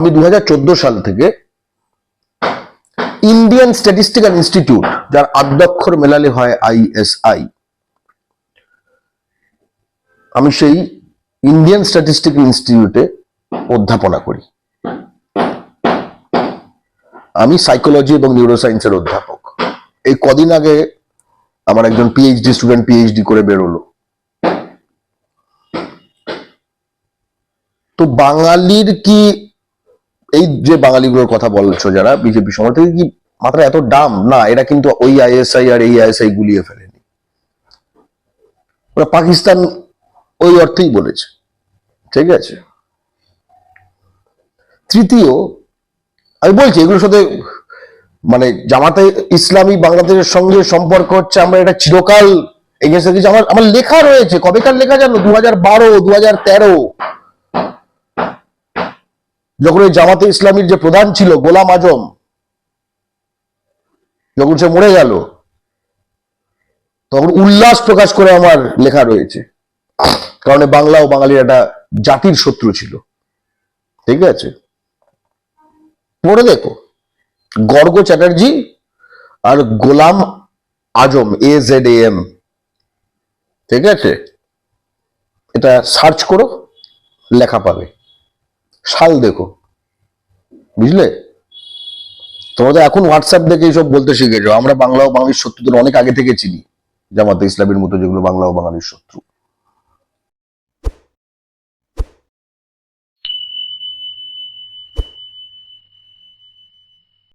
আমি দু হাজার চোদ্দ সাল থেকে ইন্ডিয়ান স্ট্যাটিস্টিক্যাল ইনস্টিটিউট যার আদ্যক্ষর মেলালে হয় আইএসআই আমি সেই ইন্ডিয়ান স্ট্যাটিস্টিক্যাল ইনস্টিটিউটে অধ্যাপনা করি। আমি সাইকোলজি এবং নিউরোসায়েন্সের অধ্যাপক। এই কদিন আগে আমার একজন পিএইচডি স্টুডেন্ট পিএইচডি করে বেরোলো। তো বাঙালির কি এই যে বাঙালিগুলোর কথা বলছো যারা বিজেপি সময় থেকে কি মাত্রা এত ডাম না, এরা কিন্তু ওই আইএসআই আর এই আইএসআই গুলিয়ে ফেলেনি। ওরা পাকিস্তান ওই অর্থেই বলেছে। ঠিক আছে? তৃতীয়, আমি বলছি এগুলোর সাথে মানে জামাতে ইসলামী বাংলাদেশের সঙ্গে সম্পর্ক হচ্ছে, আমরা এটা চিরকাল কিছু আমার আমার লেখা রয়েছে, কবেকার লেখা জানো? দু হাজার বারো দু হাজার তেরো। যখন ওই জামাতে ইসলামীর যে প্রধান ছিল, গোলাম আজম, যখন সে মরে গেল, তখন উল্লাস প্রকাশ করে আমার লেখা রয়েছে। কারণ বাংলা ও বাঙালির একটা জাতির শত্রু ছিল। ঠিক আছে? পড়ে দেখো। গর্গ চ্যাটার্জি আর Ghulam Azam A Z M ঠিক আছে? এটা সার্চ করো, লেখা পাবে। সাল দেখো। বুঝলে? তোমাদের এখন হোয়াটসঅ্যাপ দেখে এইসব বলতে শিখেছো। আমরা বাংলা ও বাঙালির শত্রুদের অনেক আগে থেকে চিনি। জামাতে ইসলামের মতো যেগুলো বাংলা ও বাঙালির শত্রু।